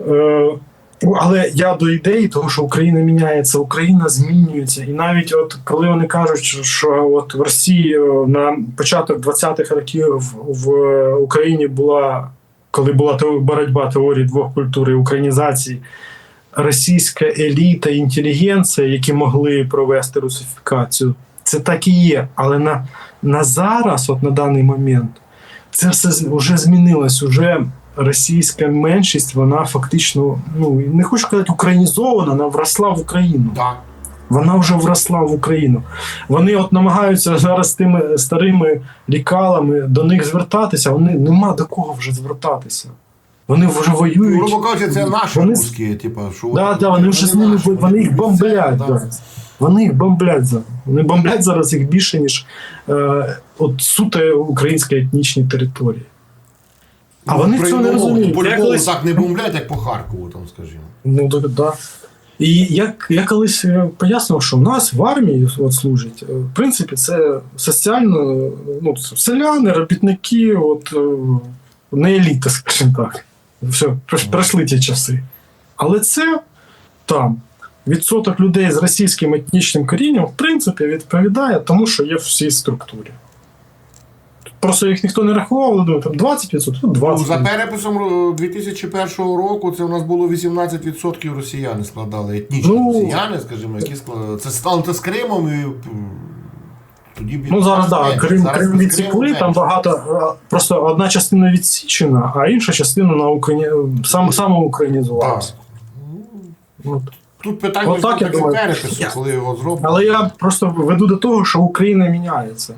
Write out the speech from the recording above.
Е, але я до ідеї того, що Україна міняється, Україна змінюється. І навіть от коли вони кажуть, що- от в Росії е, на початок 20-х років в Україні була, коли була боротьба теорії двох культур і українізації, російська еліта, інтелігенція, які могли провести русифікацію, це так і є. Але на, на зараз, от на даний момент, це все вже змінилось. Уже російська меншість, вона фактично, ну не хочу сказати українізована, вона вросла в Україну. Так. Вона вже вросла в Україну. Вони от намагаються зараз тими старими лікалами до них звертатися. Вони нема до кого вже звертатися. Вони вже воюють. Грубо кажучи, це наші Вони- русські, типу, що Да, да, вони вже з ними наші, вони їх бомблять да. Вони їх бомблять зараз. Вони бомблять зараз їх більше, ніж е, от суто українські етнічні території. А Ну, вони цього не розуміють. По Я колись- так не бомблять, як по Харкову, там, скажімо. Ну так, да. І як я колись е, пояснював, що в нас в армії от служать, е, в принципі, це соціально, ну, це селяни, робітники, от е, не еліта, скажімо так. Все, пройшли ті часи. Але це там. Відсоток людей з російським етнічним корінням, в принципі, відповідає тому, що є в всій структурі. Просто їх ніхто не рахував, але там 20%, ну Ну, 20%. за переписом е, 2001 року це у нас було 18% росіяни складали, етнічні Ну, росіяни, скажімо, які складали. Це стало це з Кримом і тоді Ну зараз так, менше. Крим, Зараз Крим відсікли, там багато. е, Просто одна частина відсічена, а інша частина на Україні сам самоукраїнізувався. Так. От. Тут питання я так і думаю. перепису, Я- коли його зроблять. Але я просто веду до того, що Україна міняється.